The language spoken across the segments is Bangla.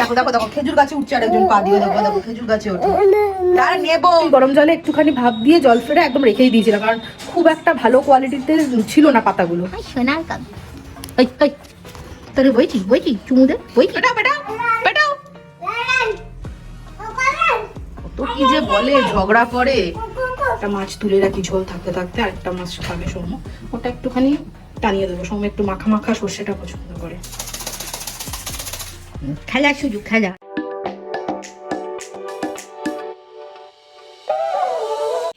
দেখো দেখো দেখো খেজুর গাছে উঠছে আরেকজন পা দিয়ে দেখো দেখো খেজুর গাছে ওঠে। তার নেব। গরম জলে একটুখানি ভাপ দিয়ে জল ফেলে একদম রেখেই দিয়েছিলাম কারণ খুব একটা ভালো কোয়ালিটিতে ছিল না পাতাগুলো। আই সোনার কাপ। ওই ওই তোরে বইছি বইছি চুমু দে বইছি। পেটাও পেটাও পেটাও। কত কি যে বলে ঝগড়া করে। একটা মাছ তুলে রাখি ঝোল থাকতে থাকতে আরেকটা মাছ খাবে সৌম ওটা একটুখানি টানিয়ে দেবো সৌম একটু মাখা মাখা সর্ষেটা পছন্দ করে। খেলার সুযোগ খেলা Hey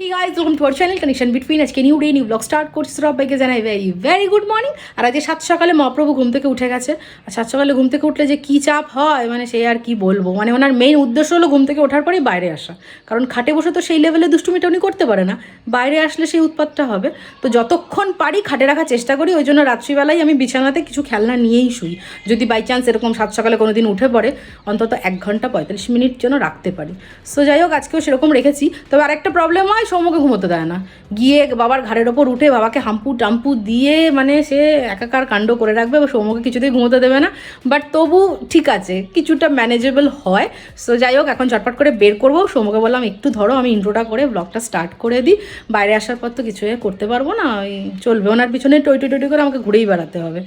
guys, welcome to our channel Connection Between আজকে new day new blog start করছি। সবাইকে জানাই ভেরি ভেরি গুড মর্নিং আর আজকে সাত সকালে মহাপ্রভু ঘুম থেকে উঠে গেছে। আর সাত সকালে ঘুম থেকে উঠলে যে কী চাপ হয় মানে সে আর কি বলব? মানে ওনার মেইন উদ্দেশ্য হলো ঘুম থেকে ওঠার পরেই বাইরে আসা। কারণ খাটে বসে তো সেই লেভেলে দুষ্টুমিটা উনি করতে পারে না। বাইরে আসলে সেই উৎপাতটা হবে। তো যতক্ষণ পারি খাটে রাখার চেষ্টা করি ওই জন্য রাত্রিবেলায় আমি বিছানাতে কিছু খেলনা নিয়েই শুই। যদি বাই চান্স এরকম সাত সকালে কোনো দিন উঠে পড়ে অন্তত এক ঘণ্টা পঁয়তাল্লিশ মিনিট যেন রাখতে পারি। সো যাই হোক আজকেও সেরকম রেখেছি। তবে আরেকটা প্রবলেম হয় সৌমকে ঘুমোতে দেয় না। গিয়ে বাবার ঘাড়ের ওপর উঠে বাবাকে হাম্পু টাম্পু দিয়ে মানে সে একাকার কাণ্ড করে রাখবে বা সৌমকে কিছুতেই ঘুমোতে দেবে না। বাট তবু ঠিক আছে, কিছুটা ম্যানেজেবল হয়। সো যাই হোক, এখন চটপট করে বের করব। সৌমকে বললাম, একটু ধরো, আমি ইন্ট্রোটা করে ব্লগটা স্টার্ট করে দিই। বাইরে আসার পর তো কিছু করতে পারব না, ওই চলবে। ওনার পিছনে টই টই টই করে আমাকে ঘুরেই বেড়াতে হবে।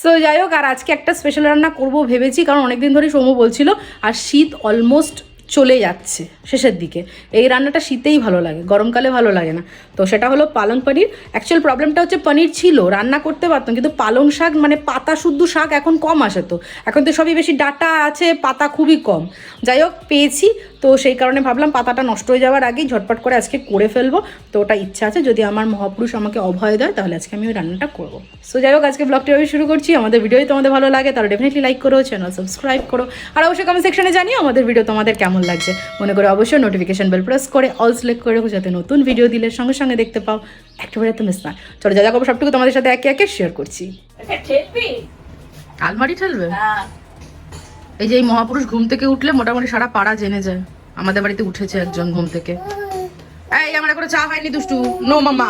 সো যাই হোক, আর আজকে একটা স্পেশাল রান্না করব ভেবেছি, কারণ অনেকদিন ধরেই সৌম্য বলছিল, আর শীত অলমোস্ট চলে যাচ্ছে শেষের দিকে। এই রান্নাটা শীতেই ভালো লাগে, গরমকালে ভালো লাগে না। তো সেটা হলো পালং পনির। অ্যাকচুয়াল প্রবলেমটা হচ্ছে পনির ছিল, রান্না করতে পারতাম, কিন্তু পালং শাক মানে পাতা শুদ্ধ শাক এখন কম আসে তো। এখন তো সবই বেশি ডাটা আছে, পাতা খুবই কম। যাই হোক, পেয়েছি। তো সেই কারণে ভাবলাম পাতাটা নষ্ট হয়ে যাওয়ার আগেই ঝটপট করে আজকে করে ফেলব। তো ওটা ইচ্ছা আছে যদি আমার মহাপুরুষ আমাকে অভয় দেয় তাহলে আজকে আমি ওই রান্নাটা করব। সো যাই হোক আজকে ব্লগটি আমি শুরু করছি। আমাদের ভিডিও তোমাদের ভালো লাগে তাহলে ডেফিনেটলি লাইক করো চ্যানেল সাবস্ক্রাইব করো। আর অবশ্যই কমেন্ট সেকশনে জানিও আমাদের ভিডিও তোমাদের কেমন লাগছে। মনে করে অবশ্যই নোটিফিকেশন বেল প্রেস করে অল সিলেক্ট করে রাখো যাতে নতুন ভিডিও দিলে সঙ্গে সঙ্গে দেখতে পাও। একেবারে তো মিস না। চলো যা যা করব সবটুকু তোমাদের সাথে একে একে শেয়ার করছি। আলমারি ঠেলবে? এই যে এই মহাপুরুষ ঘুম থেকে উঠলে মোটামুটি সারা পাড়া জেনে যায়। আমাদের বাড়িতে উঠেছে একজন ঘুম থেকে। এই আমার এখনও চা হয়নি দুষ্টু। নো মামা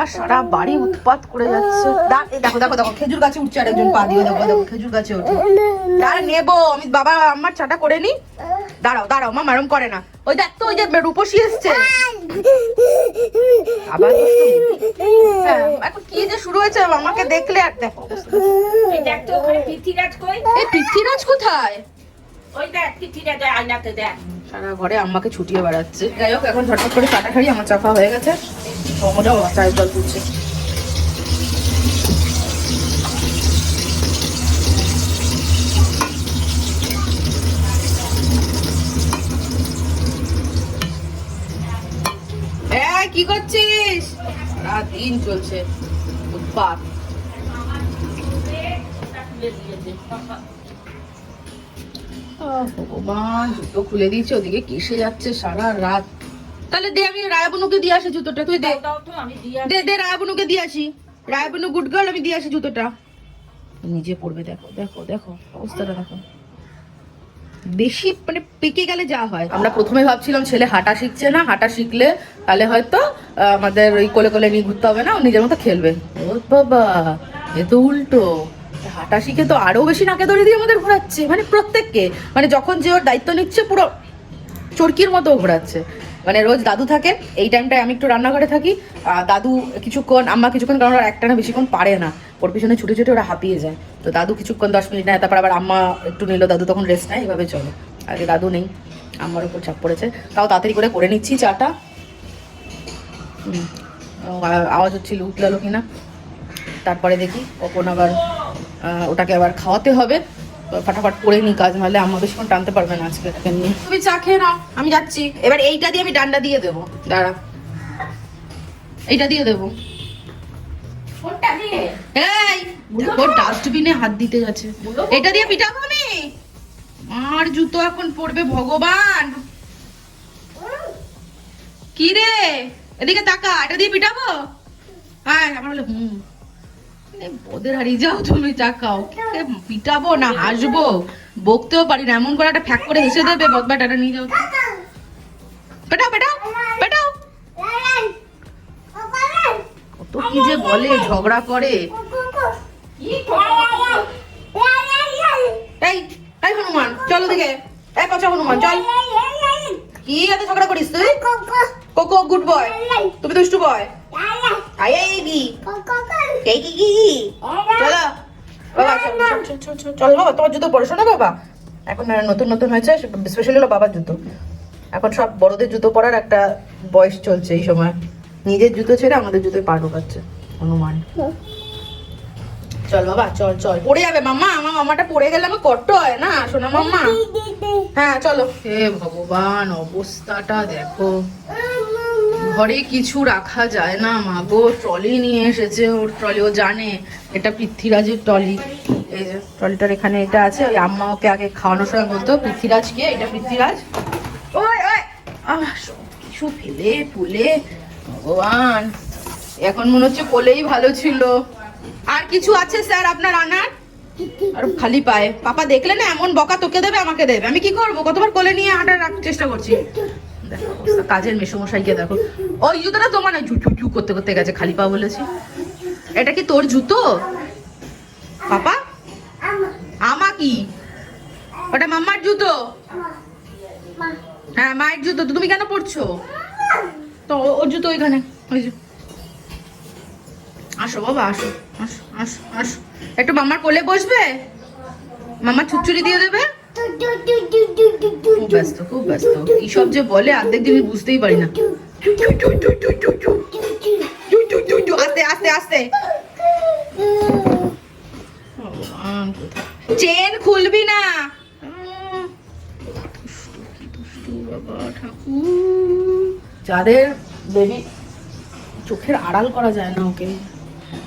আর সারা বাড়ি উৎপাত করে যাচ্ছে। দেখো দেখো দেখো খেজুর গাছে উঠছে আরেকজন পা দিয়ে দেখো দেখো খেজুর গাছে ওঠে। দাঁড়া নেব আমি বাবা আমার চাটা করে নি। দাঁড়াও দাঁড়াও মা মারম করে না। ওই দেখ তো ওই যে রূপসী এসছে। আবার হ্যাঁ, এখন কি যে শুরু হয়েছে আমাকে দেখলে আর দেখো। এই পৃথ্বীরাজ কই? এই পৃথ্বীরাজ কোথায়? ওই দেখ পৃথ্বীরাজ ওই আয়নাতে দেখ। সারা ঘরে আম্মাকে ছুটিয়ে বেড়াচ্ছে। যাই হোক এখন ঝটপট করে খাই আমার চাপা হয়ে গেছে। মোটাও চায়ের জল তুলছে। কি করছিস? রাত দিন চলছে। উৎপাত। ভগবান জুতো খুলে দিয়েছে ওদিকে কেসে যাচ্ছে সারা রাত। তাহলে দে আমি রায়াবনুকে দিয়ে আসি জুতোটা তুই দে। দে দে রায়াবনুকে দিয়ে আসি। রায়াবনু গুড গার্ল আমি দিয়ে আসি জুতোটা। নিজে পড়বে দেখো দেখো দেখো অবস্থাটা দেখো। বেশি মানে পেকে গেলে যা হয়। আমরা প্রথমে ভাবছিলাম ছেলে হাঁটা শিখছে না হাঁটা শিখলে তাহলে হয়তো আমাদের ওই কোলে কোলে নিয়ে ঘুরতে হবে না ও নিজের মতো খেলবে। ও বাবা এ তো উল্টো। হাঁটা শিখে তো আরও বেশি নাকে ধরে দিয়ে আমাদের ঘোরাচ্ছে। মানে প্রত্যেককে। মানে যখন যে ওর দায়িত্ব নিচ্ছে, পুরো চরকির মতো ঘোরাচ্ছে। মানে রোজ দাদু থাকে, এই টাইমটায় আমি একটু রান্নাঘরে থাকি। দাদু কিছুক্ষণ, আম্মা কিছুক্ষণ, কারণ ওরা একটা না বেশিক্ষণ পারে না। ওর পিছনে ছুটে ছুটে ওরা হাঁপিয়ে যায়। তো দাদু কিছুক্ষণ দশ মিনিট নেয় তারপর আবার আম্মা একটু নিল, দাদু তখন রেস্ট নেয়, এভাবে চলে। আগে দাদু নেই, আম্মার উপর চাপ পড়েছে। তাও তাড়াতাড়ি করে করে নিচ্ছি চাটা। আওয়াজ হচ্ছিল উঠলালো কিনা? তারপরে দেখি, কখন আবার ওটাকে আবার খাওয়াতে হবে। ফটাফট করে নি কাজ নাহলে আম্মা বেশিক্ষণ টানতে পারবে না আজকে এটাকে নিয়ে। তুমি চা খেয়ে নাও আমি যাচ্ছি। এবার এইটা দিয়ে আমি ডান্ডা দিয়ে দেবো। দাঁড়া। এইটা দিয়ে দেবো। ডাস্টবিনে হাত দিতে যাচ্ছে। এটা দিয়ে পিঠাবো আমি আর জুতো এখন পড়বে ভগবান। কি রে? এদিকে তাকা এটা দিয়ে পিঠাবো হ্যাঁ আমার বলে হুম। এ, ওদের হারিয়ে যাও তুমি তাকাও কে পিটাবো না হাসবো। বকতেও পারি না এমন করে একটা ফ্যাক করে হেসে দেবে বদবাটাটা নিয়ে যাও। পেটাও পেটাও পেটাও। কত কি যে বলে ঝগড়া করে? এই এই হনুমান চলো দিকে। এই পচা হনুমান চল। কি এত ঝগড়া করিস তুই? Coco good boy. তুমি দুষ্টু বয়। চলো। বাবা তোমার জুতো পড়েছো না, বাবা? এখন নতুন নতুন হয়েছে স্পেশালি হলো বাবার জুতো। এখন সব বড়দের জুতো পরার একটা বয়স চলছে এই সময়। নিজের জুতো ছেড়ে আমাদের জুতোয় পা ঢোকাচ্ছে, হনুমান। চল, বাবা, চল চল, পড়ে যাবে, মাম্মা, আমার মামাটা পড়ে গেলে আমার কট্ট হয় না, শোনা, মাম্মা। হ্যাঁ চলো। হে ভগবান, অবস্থাটা দেখো। ঘরে কিছু রাখা যায় না। মা গো, ট্রলি নিয়ে এসেছে ওর ট্রলি, ও জানে এটা পৃথ্বীরাজের ট্রলি। এই যে, ট্রলিটার এখানে এটা আছে, ওই আম্মা ওকে আগে খাওয়ানোর সময় বলতো, পৃথ্বীরাজ কে? এটা পৃথ্বীরাজ? ওই ওই সব কিছু ফেলে ফুলে ভগবান। এখন মনে হচ্ছে কোলেই ভালো ছিল। আর কিছু আছে স্যার আপনার আনার? আর খালি পায়ে। পাপা দেখলে না, এমন বকা তোকে দেবে, আমাকে দেবে। আমি কি করব? কতবার কোলে নিয়ে হাঁটার চেষ্টা করছি। দেখো কাজের মেসমশাইকে দেখো। ওই জুতোটা তোমার না চু চু করতে করতে গেছে, খালি পা বলেছি। এটা কি তোর জুতো? পাপা? আমা কি? ওটা মাম্মার জুতো? হ্যাঁ মায়ের জুতো। তো তুমি কেন পড়ছো তো ওর জুতো ওইখানে, ওই যে। আসো বাবা, আসো আসো আসো আসো। একটু মামার কোলে বসবে? মামা ছুচুরি দিয়ে দেবে? খুব ব্যস্ত খুব ব্যস্ত। এইসব যে বলে বুঝতেই পারি না। আস্তে আস্তে আস্তে। চেন খুলবি না। যাদের বেবি, চোখের আড়াল করা যায় না ওকে।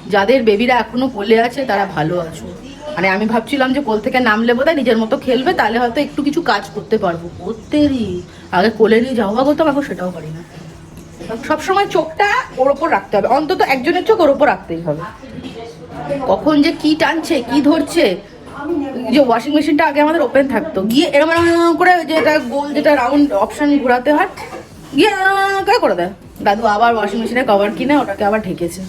যাদের বেবিরা এখনও কোলে আছে, তারা ভালো আছো। মানে আমি ভাবছিলাম যে কোল থেকে নামলে বোধহয় নিজের মতো খেলবে তাহলে হয়তো একটু কিছু কাজ করতে পারব। করতেরই। আগে কোলে নিয়ে যাওয়া করতাম এখন সেটাও পারি না। সবসময় চোখটা ওর ওপর রাখতে হবে। অন্তত একজনের চোখ ওর ওপর রাখতেই হবে। কখন যে কি টানছে কি ধরছে যে ওয়াশিং মেশিনটা আগে আমাদের ওপেন থাকতো। গিয়ে এরকম এরকম করে যেটা গোল যেটা রাউন্ড অপশন ঘোরাতে হয় গিয়ে করে করে দেয়। দাদু আবার ওয়াশিং মেশিনের কভার কিনে ওটাকে আবার ঢেকেছে।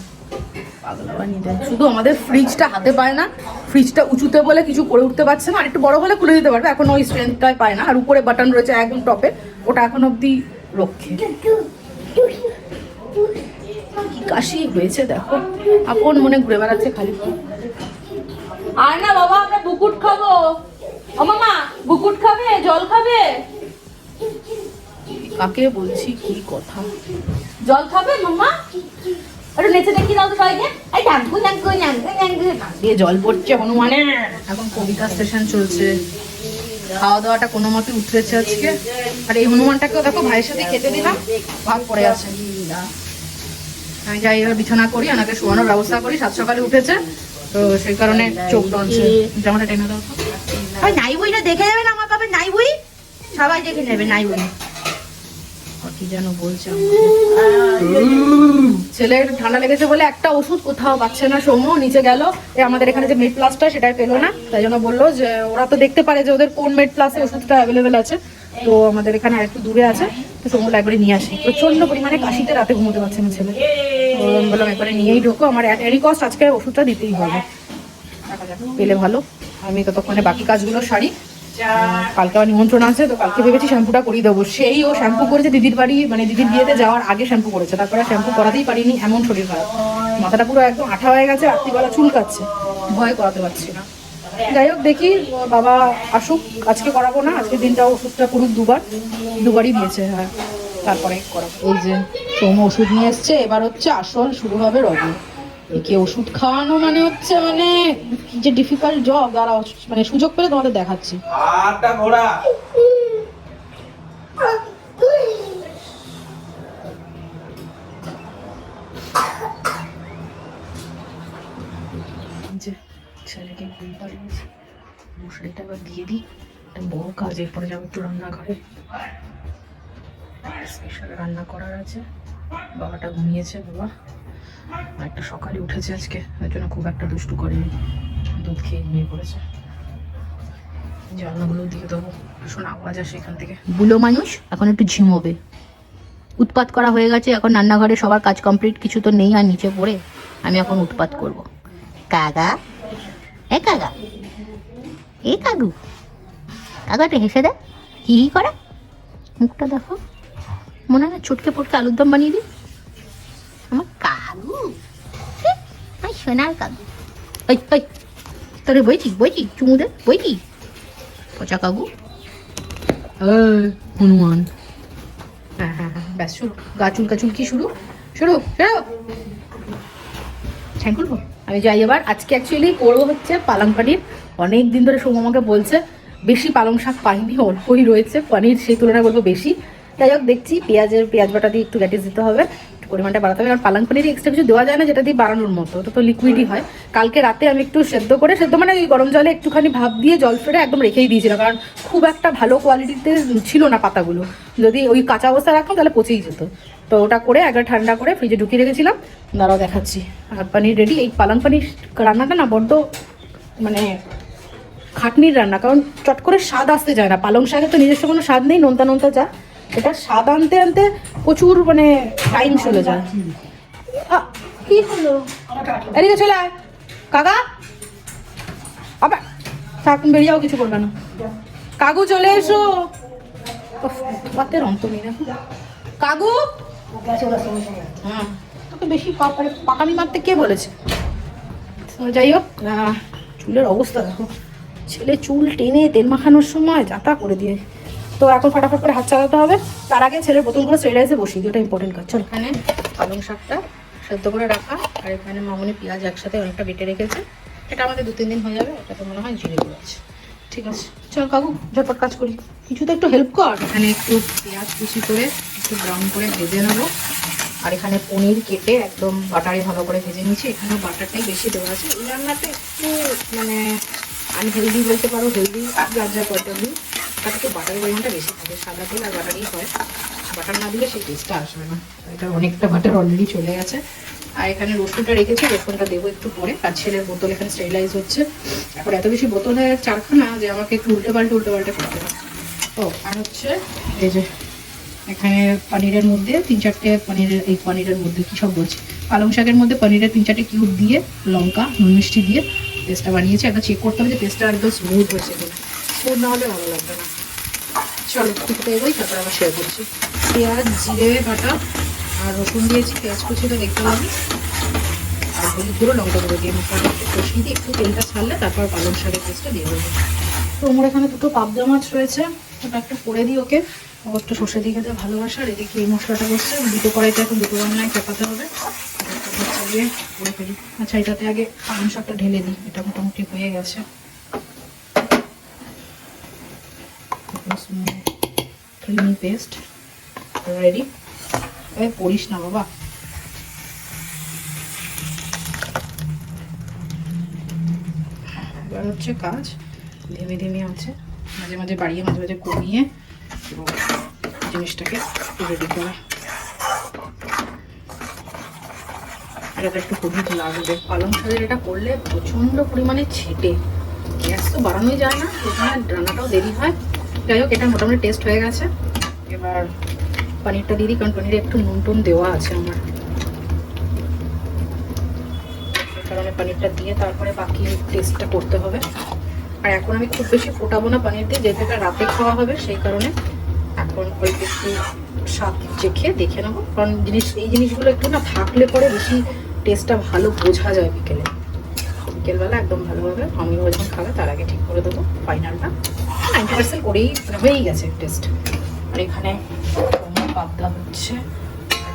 শুধু আমাদের ফ্রিজটা হাতে পায় না ফ্রিজটা উঁচুতে বলে কিছু করে উঠতে পারছে না, আর একটু বড় হলে খুলে দিতে পারবে, এখন ওই স্ট্রেংথটাই পায় না। আর উপরে বাটন রয়েছে একদম টপে ওটা এখন অবধি রক্ষে। কাশি হয়েছে দেখো, আপন মনে ঘুরে বেড়াচ্ছে খালি। আর না বাবা, আমরা বুকুট খাব। ও মামা, বুকুট খাবে, জল খাবে? কাকে বলছি, কি কথা? জল খাবে মামা? আরে নেচে দেখি দাও তো সবাইকে? এই নাঙ্গু নাঙ্গু নাঙ্গু নাঙ্গু দিয়ে জল পড়ছে হনুমানের। এখন কবিতা সেশন চলছে। খাওয়া দাওয়াটা কোনো মতে উঠেছে আজকে। আর এই হনুমানটাকেও দেখো ভাইয়ের সাথে খেতে দিলাম। ভাগ পড়ে আছে। আমি যাই এবার বিছানা করি ওনাকে শোয়ানোর ব্যবস্থা করি। সাত সকালে উঠেছে। তো সেই কারণে চোখ টানছে। জামাটা টেনে দাও নাই বইটা দেখে যাবেন আমার পাবে নাই বই সবাই দেখে নেবে নাই বই যেন বলছে ছেলের ঠান্ডা লেগেছে বলে একটা ওষুধ কোথাও পাচ্ছে না, সৌম্য, নিচে গেল। আমাদের এখানে যে মেড প্লাসটা সেটা পেল না। তাই জন্য বলল যে, ওরা তো দেখতে পারে যে ওদের কোন মেড প্লাসে ওষুধটা অ্যাভেলেবেল আছে। তো আমাদের এখানে আরেকটু দূরে আছে। তো সৌম্য একবারে নিয়ে আসি। প্রচণ্ড পরিমাণে কাশিতে রাতে ঘুমোতে পারছে না ছেলে। তো বললাম, একবারে নিয়েই ঢোকো। আমার এনি কস্ট আজকে ওষুধটা দিতেই হবে। পেলে ভালো। আমি ততক্ষণে বাকি কাজগুলো সারি। কালকে আমার নিমন্ত্রণ আছে তো কালকে ভেবেছি শ্যাম্পুটা করিয়ে দেবো। সেই ও শ্যাম্পু করেছে দিদির বাড়ি মানে দিদির বিয়েতে যাওয়ার আগে শ্যাম্পু করেছে। তারপরে শ্যাম্পু করাতেই পারিনি এমন শরীর খারাপ। মাথাটা পুরো একদম আঠা হয়ে গেছে রাত্রিবেলা চুলকাচ্ছে ভয় করাতে পারছি না। যাই হোক দেখি বাবা আসুক আজকে করাবো না আজকে দিনটা ওষুধটা করুক দুবার। দুবারই দিয়েছে হ্যাঁ। তারপরে করাবো। এই যে সোম ওষুধ নিয়ে এসছে এবার হচ্ছে আসল শুরু হবে রবি। একে ওষুধ খাওয়ানো মানে হচ্ছে মানে যে ডিফিকাল্ট জব দাঁড়াও মানে সুযোগ পেলে তোমাদের দেখাচ্ছি। আটটা ঘোড়া ছেলেকে ঘুম পাড়িয়েছি মশারিটা এবার দিয়ে দিই। একটা বড় কাজ এরপরে যাব একটু রান্নাঘরে। স্পেশাল রান্না করার আছে। বাবাটা ঘুমিয়েছে বাবা। আর একটা সকালে উঠেছে আজকে, তার জন্য খুব একটা দুষ্টু করেনি। দুধ খেয়ে ঘুমিয়ে পড়েছে। জানলাগুলো দিয়ে দেবো। ভীষণ আওয়াজ আসে এখান থেকে। বুলো মানুষ, এখন একটু ঝিমোবে। উৎপাত করা হয়ে গেছে, এখন রান্নাঘরে সবার কাজ কমপ্লিট কিছু তো নেই আর নিচে পড়ে। আমি এখন উৎপাত করব। কাকা? এ কাকা? এ কাকু? কাকাটা হেসে দেয় হি হি করে? মুখটা দেখো। মনে হয় চটকে পটকে আলুর দম বানিয়ে দিই। সোনার কাকু ওই ওই তোরে বইছি বইছি চুমু দে বইছি পচা কাকু হনুমান ব্যাস শুরু গা চুলকা চুলকি শুরু শুরু শুরু ঠ্যাং খুলবো আমি যাই এবার। আজকে অ্যাকচুয়ালি করব হচ্ছে পালং পানির। অনেক দিন ধরে সোম আমাকে বলছে, বেশি পালং শাক পাইনি, অল্পই রয়েছে। পনির সেই তুলনায় বলব বেশি। যাই হোক, দেখছি পেঁয়াজের পেঁয়াজ বাটা দিয়ে একটু গ্যাটিস দিতে হবে। একটু পরিমাণটা বাড়াতে হবে। কারণ পালং পানির এক্সট্রা কিছু দেওয়া যায় না, যেটা দিয়ে বাড়ানোর মতো। ওটা তো লিকুইডই হয়। কালকে রাতে আমি একটু সেদ্ধ করে, সেদ্ধ মানে ওই গরম জলে একটুখানি ভাপ দিয়ে জল ফেলে একদম রেখেই দিয়েছিলাম। কারণ খুব একটা ভালো কোয়ালিটিতে ছিল না পাতাগুলো। যদি ওই কাঁচা অবস্থা রাখতাম, তাহলে পচেই যেত। তো ওটা করে একবার ঠান্ডা করে ফ্রিজে ঢুকিয়ে রেখেছিলাম। দাঁড়াও দেখাচ্ছি। আর পানির রেডি এই পালং পানির রান্নাটা না বড্ড মানে খাটনির রান্না। কারণ চট করে স্বাদ আসতে যায় না। পালং শাকের তো নিজস্ব কোনো স্বাদ নেই, নোনতা নোনতা যা। এটা স্বাদ আনতে আনতে প্রচুর মানে টাইম চলে যায়। কি হলো? এদিকে চলে আয়। কাকা? আবার থাক বেরিয়ে যাও, কিছু করবে না। কাকু, চলে এসো। বাতের অন্ত নেই দেখো কাকু? হ্যাঁ। তোকে বেশি পা- পাকামি মারতে কে বলেছে? যাই হোক চুলের অবস্থা দেখো। ছেলে চুল টেনে তেল মাখানোর সময় যাতা করে দিয়ে তো এখন ফটাফট করে হাত চালাতে হবে। তার আগে ছেলের বোতলগুলো স্টেরিলাইজে বসিয়ে দিই, ওটা ইম্পর্টেন্ট কাজ। চলো। এখানে পালং শাকটা সেদ্ধ করে রাখা, আর এখানে মামনি পেঁয়াজ একসাথে অনেকটা বেটে রেখেছে। এটা আমাদের দু, তিন দিন হয়ে যাবে এটা তো মনে হয় জিরে গুঁড়ো আছে। ঠিক আছে। চল কাকু, ঝটপট কাজ করি। কিছু তো একটু হেল্প কর। এখানে একটু পেঁয়াজ কুচি করে, একটু ব্রাউন করে ভেজে নেব। আর এখানে পনির কেটে একদম বাটারে ভালো করে ভেজে নিয়েছি। এখানেও বাটারটাই বেশি দেওয়া আছে। এই রান্নাটা একটু মানে আনহেলদি বলতে পারো হেলদি যার যা পদ্ধতি তার থেকে বাটারের পরিমাণটা বেশি থাকে, সাদা তেল আর বাটারই হয়। বাটার না দিলে সেই টেস্টটা আসবে না। এটা অনেকটা বাটার অলরেডি চলে গেছে। আর এখানে রসুনটা রেখেছি, রসুনটা দেবো একটু পরে। আর ছেলের বোতল এখানে স্টেরিলাইজ হচ্ছে। এখন এত বেশি বোতল চারখানা যে আমাকে একটু উল্টে পাল্টে উল্টে পাল্টে করতে হবে। ও আর হচ্ছে এই যে এখানে পনিরের মধ্যে তিন চারটে পনিরের এই পনিরের মধ্যে কী সব বলছি? পালং শাকের মধ্যে পনিরের তিন চারটে কিউব দিয়ে লঙ্কা, নুন মিষ্টি দিয়ে পেস্টটা বানিয়েছি। একবার চেক করতে হবে যে পেস্টটা একদম স্মুথ হয়েছে স্মুথ না হলে ভালো লাগবে না। চলো এগোই, তারপর আবার শেয়ার করছি। পেঁয়াজ, জিরে, বাটা আর রসুন দিয়েছি। পেঁয়াজ কুচিটা দেখতে পাবি। আর হলুদ গুঁড়ো, লঙ্কা গুঁড়ো দিয়ে মশলাটা একটু কষিয়ে দিয়ে একটু তেলটা ছাড়লে তারপর পালং শাকের পেস্টটা দিয়ে দেবো। তো আমার এখানে দুটো পাবদা মাছ রয়েছে। ওটা একটু করে দিই ওকে। ও একটু সর্ষে দিয়ে খেতে ভালোবাসা। আর এদিকে এই মশলাটা করছে দুটো কড়াইতে এখন দুটো রান্নায় চাপাতে হবে। চালিয়ে করে ফেলি। আচ্ছা এটাতে আগে পালং শাকটা ঢেলে দিই। এটা মোটামুটি হয়ে গেছে। Creamy paste. রেডি? এবার পড়িস না, বাবা। এবার হচ্ছে কাজ। ধীমে ধীমে আছে। মাঝে মাঝে বাড়িয়ে মাঝে মাঝে কমিয়ে জিনিসটাকে রেডি করে। এটাতে একটু হলুদ লাগবে পালং শাকের এটা করলে প্রচণ্ড পরিমাণে ছেটে। গ্যাস তো বাড়ানোই যায় না এখানে রান্নাটাও দেরি হয়। যাই হোক, এটা মোটামুটি টেস্ট হয়ে গেছে। এবার পনিরটা দিয়ে দিই, কারণ পনিরে একটু নুন টুন দেওয়া আছে আমার। কারণে পনিরটা দিয়ে তারপরে বাকি টেস্টটা করতে হবে। আর এখন আমি খুব বেশি ফোটাবো না পনির দিয়ে, যেহেতু এটা রাতে খাওয়া হবে, সেই কারণে এখন অল্প একটু স্বাদ চেখে দেখে নেব। কারণ জিনিস, এই জিনিসগুলো একটু না থাকলে পরে বেশি টেস্টটা ভালো বোঝা যায় বিকেলে। বিকেলবেলা একদম ভালোভাবে আমি যখন খাবে তার আগে ঠিক করে দেবো ফাইনালটা। নাইনটি পার্সেন্ট করেই হয়েই গেছে টেস্ট আর এখানে পাবদা হচ্ছে।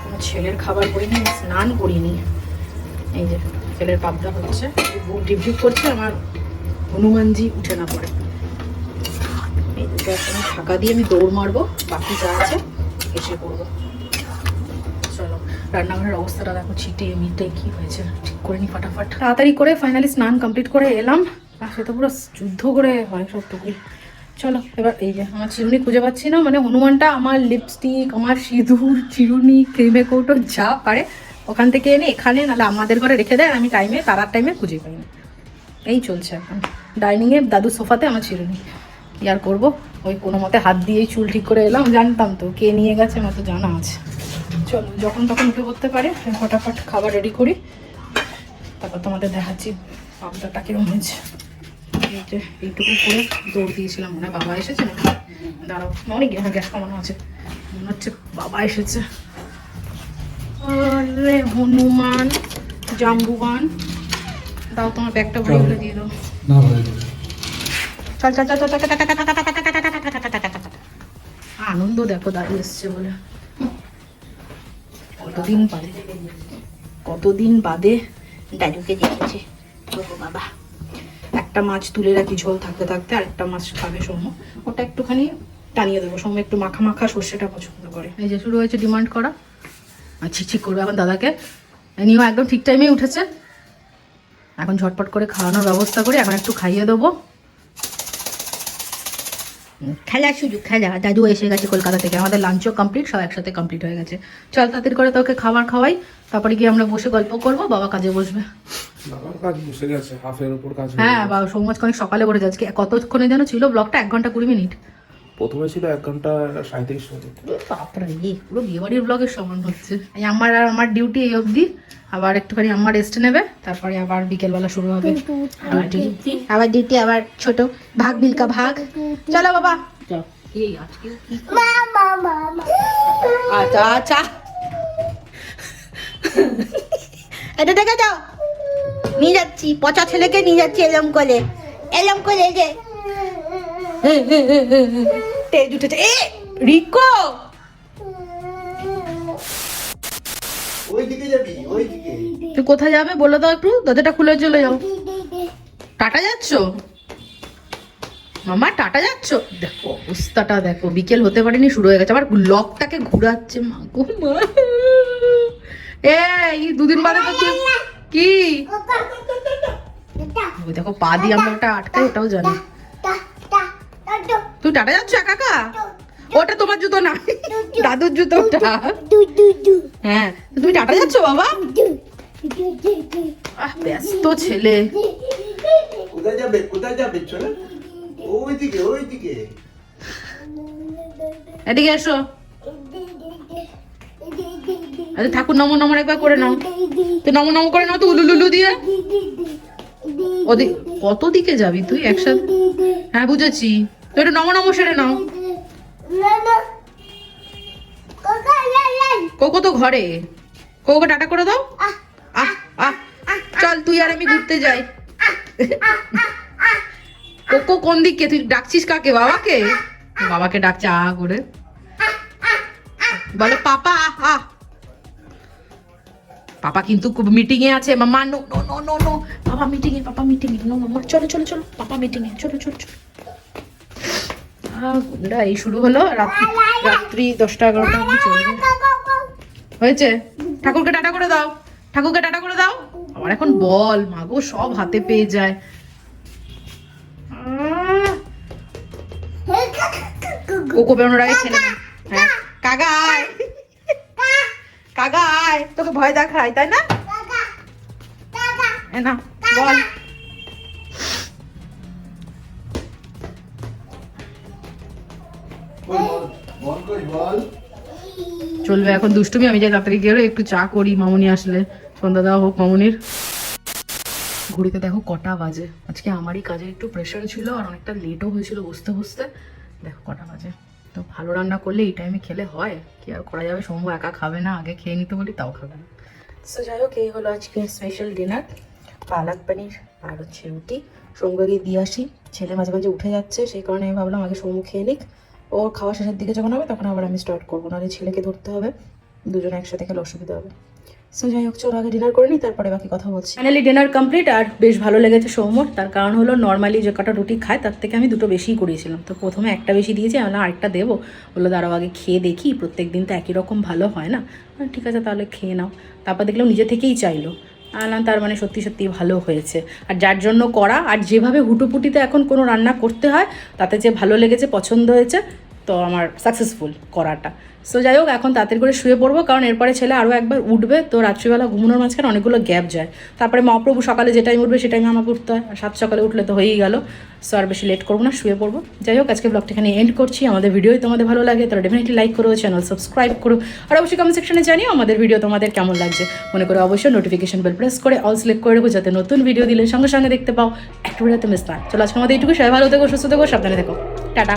কোনো ছেলের খাবার করিনি স্নান করিনি। এই যে ছেলের পাবদা হচ্ছে। ডিপ করছে, আমার হনুমানজি উঠে না পড়ে। এই দুটো এখন ঢাকা দিয়ে আমি দৌড় মারবো, বাকি যা আছে এসে করব। রান্নাঘরের অবস্থাটা দেখো ছিটে মিটে কি হয়েছে? ঠিক করে নি ফাটাফাট। তাড়াতাড়ি করে ফাইনালি স্নান কমপ্লিট করে এলাম। আর সে তো পুরো যুদ্ধ করে হয় সবটুকুই চলো, এবার এই যে, আমার চিরুনি খুঁজে পাচ্ছি না। মানে হনুমানটা আমার লিপস্টিক আমার সিঁদুর, চিরুনি ক্রিমে কৌটো, যা পারে, ওখান থেকে এনে এখানে, নাহলে আমাদের ঘরে রেখে দেয় আমি টাইমে তারার টাইমে খুঁজে পাই না। এই চলছে এখন। ডাইনিংয়ে দাদু সোফাতে আমার চিরুনি। কি আর করব? ওই কোনো মতে হাত দিয়েই চুল ঠিক করে এলাম জানতাম তো কে নিয়ে গেছে আমার তো জানা আছে। চলো যখন তখন উঠে পড়তে পারে ফটাফট খাবার রেডি করি। তারপর তোমাদের দেখাচ্ছি পাবদাটা কিরম হয়েছে। এইটুকু করে দৌড় দিয়েছিলাম মনে হয় বাবা এসেছে না দাঁড়াও অনেক হ্যাঁ গ্যাস কমানো আছে। মনে হচ্ছে বাবা এসেছে। আরে হনুমান জাম্বুবান। দাও তোমার ব্যাগটা ভরে দিয়ে দাও। চল চল চল চল আনন্দ দেখো দাঁড়িয়ে এসছে বলে কতদিন বাদে কতদিন বাদে দাদুকে দেখেছে বাবা একটা মাছ তুলে রাখি ঝোল থাকতে থাকতে আরেকটা মাছ খাবে সৌম্য ওটা একটুখানি টানিয়ে দেবো সৌম্য একটু মাখা মাখা সর্ষেটা পছন্দ করে এই যে শুরু হয়েছে ডিমান্ড করা আর ঠিক করবে এখন দাদাকে নিয়েও একদম ঠিক টাইমেই উঠেছে এখন ঝটপট করে খাওয়ানোর ব্যবস্থা করি এখন একটু খাইয়ে দেবো খেলার সুযোগ খেলা। দাদু এসে গেছে কলকাতা থেকে। আমাদের লাঞ্চও কমপ্লিট সব একসাথে কমপ্লিট হয়ে গেছে। চল তাদের করে তোকে খাবার খাওয়াই। তারপরে গিয়ে আমরা বসে গল্প করব বাবা কাজে বসবে। হয়ে হ্যাঁ বাবা সৌমাজ অনেক সকালে করে যাচ্ছে। কতক্ষণে যেন ছিল ব্লগটা এক ঘণ্টা কুড়ি মিনিট। প্রথমে ছিল এক ঘণ্টা সাঁত্রিশ মিনিট। এ পুরো বিয়ে বাড়ির ব্লগের সমান হচ্ছে। আমার আর আমার ডিউটি এই অবধি। আবার একটুখানি আমার রেস্ট নেবে তারপরে আবার বিকেলবেলা শুরু হবে। ডিউটি আবার ডিউটি আবার ছোট ভাগ বিলকা ভাগ। চলো বাবা। আচ্ছা আচ্ছা। এটা দেখে যাও নিয়ে যাচ্ছি পচা ছেলেকে নিয়ে যাচ্ছি এলম করে এলম করে যে তেজ উঠেছে। এ রিকো! তুই কোথায় যাবে বলে দাও একটু দরজাটা খুলে চলে যাও। টাটা যাচ্ছ? মামা টাটা যাচ্ছ? দেখো অবস্থাটা দেখো বিকেল হতে পারেনি শুরু হয়ে গেছে। আবার লকটাকে ঘুরাচ্ছে মা গো মা। এই দুদিন বাদে তো তুই কি? ওই দেখো পা দিয়ে আমরা ওটা আটকাই ওটাও জানি। তুই টাটা যাচ্ছ একা একা? ওটা তোমার জুতো না। দাদুর জুতো ওটা হ্যাঁ। তুমি টাটা যাচ্ছ বাবা? আহ ব্যস্ত ছেলে। কোথায় যাবে? কোথায় যাবে? চলে। ওইদিকে ওইদিকে। এদিকে এসো। আরে ঠাকুর নমো নমো একবার করে নাও। তো নমো নমো করে নাও তো উলুলুলু দিয়ে। ওদিক কত দিকে যাবি তুই একসাথে? হ্যাঁ বুঝেছি। তো একটু নমো নমো সেরে নাও। কোকো তো ঘরে। কোকো টাটা করে দাও। আহ আহ চল তুই আর আমি ঘুরতে যাই। কোকো কোন দিকে? তুই ডাকছিস কাকে? বাবাকে? বাবাকে ডাকছে আ করে। বলে পাপা আ পাপা কিন্তু মিটিং এ আছে। Mama no no no no no papa meeting এ পাপা মিটিং এ নো মামা চলো চলো চলো। পাপা মিটিং এ চলো চলো চলো। আহ, এই শুরু হলো রাত্রি রাত্রি দশটা এগারোটা অবধি চলবে। হয়েছে? ঠাকুরকে টাটা করে দাও। ঠাকুরকে টাটা করে দাও। আমার এখন বল মাগো সব হাতে পেয়ে যায়। কোকো বেরোনোর আগে খেলে। হ্যাঁ। কাকা আয় তোকে ভয় দেখায় তাই না? না বল। চলবে এখন দুষ্টুমি আমি যাই তাড়াতাড়ি গেলে একটু চা করি মামুনি আসলে। সন্ধ্যা দেওয়া হোক মামনির। ঘড়িতে দেখো কটা বাজে। আজকে আমারই কাজে একটু প্রেশার ছিল আর অনেকটা লেটও হয়েছিল বসতে বসতে। দেখো কটা বাজে। তো ভালো রান্না করলে এই টাইমে খেলে হয়। কি আর করা যাবে? সোমু একা খাবে না আগে খেয়ে নিতে বলি তাও খাবে না। সো যাই হোক এই হলো আজকে স্পেশাল ডিনার পালাক পনির আর হচ্ছে রুটি। সৌম্যকে দিয়ে আসি। ছেলে মাঝে মাঝে উঠে যাচ্ছে সেই কারণে আমি ভাবলাম আগে সৌম্য খেয়ে নিক। ওর খাওয়া শেষের দিকে যখন হবে, তখন আবার আমি স্টার্ট করব। নাহলে ছেলেকে ধরতে হবে, দুজনে একসাথে খেলে অসুবিধা হবে। সো যাই হোক, চলো আগে ডিনার করে নিই, তারপরে বাকি কথা বলছি। ফাইনালি ডিনার কমপ্লিট আর বেশ ভালো লেগেছে সৌম্যর। তার কারণ হলো নর্মালি যে কটা রুটি খায়, তার থেকে আমি দুটো বেশিই করিয়েছিলাম। তো প্রথমে একটা বেশি দিয়েছি, আমি আরেকটা দেবো? বলল, দাঁড়াও, আগে খেয়ে দেখি, প্রত্যেক দিন তো একই রকম ভালো হয় না। ঠিক আছে, তাহলে খেয়ে নাও। তারপর দেখলাম, নিজে থেকেই চাইলো। আলাম তার মানে সত্যি সত্যি ভালো হয়েছে। আর যার জন্য করা আর যেভাবে হুটোপুটিতে এখন কোনো রান্না করতে হয়, তাতে যে ভালো লেগেছে, পছন্দ হয়েছে, তো আমার সাকসেসফুল করাটা সো যাই হোক এখন তাড়াতাড়ি করে শুয়ে পড়ব, কারণ এরপরে ছেলে আরও একবার উঠবে। তো রাত্রিবেলা ঘুমানোর মাঝখানে অনেকগুলো গ্যাপ যায়। তারপরে মহাপ্রভু সকালে যে টাইম উঠবে, সে টাইমে আমাকে উঠতে হয়। সাত সকালে উঠলে তো হয়েই গেল। সো আর বেশি লেট করব না, শুয়ে পড়ব। যাই হোক আজকে ব্লগটা এখানে এন্ড করছি। আমাদের ভিডিও তোমাদের ভালো লাগে, তাহলে ডেফিনেটলি লাইক করো চ্যানেল সাবস্ক্রাইব করো। আর অবশ্যই কমেন্ট সেকশনে জানিও আমাদের ভিডিও তোমাদের কেমন লাগছে। মনে করো অবশ্যই নোটিফিকেশন বেল প্রেস করে অল সিলেক্ট করে রাখো, যাতে নতুন ভিডিও দিলে সঙ্গে সঙ্গে দেখতে পাও। একটু মিস না চলো, আজকে আমাদের এইটুকু সবাই ভালো থেকো, সুস্থ থেকো, সাবধানে থেকো। টাটা।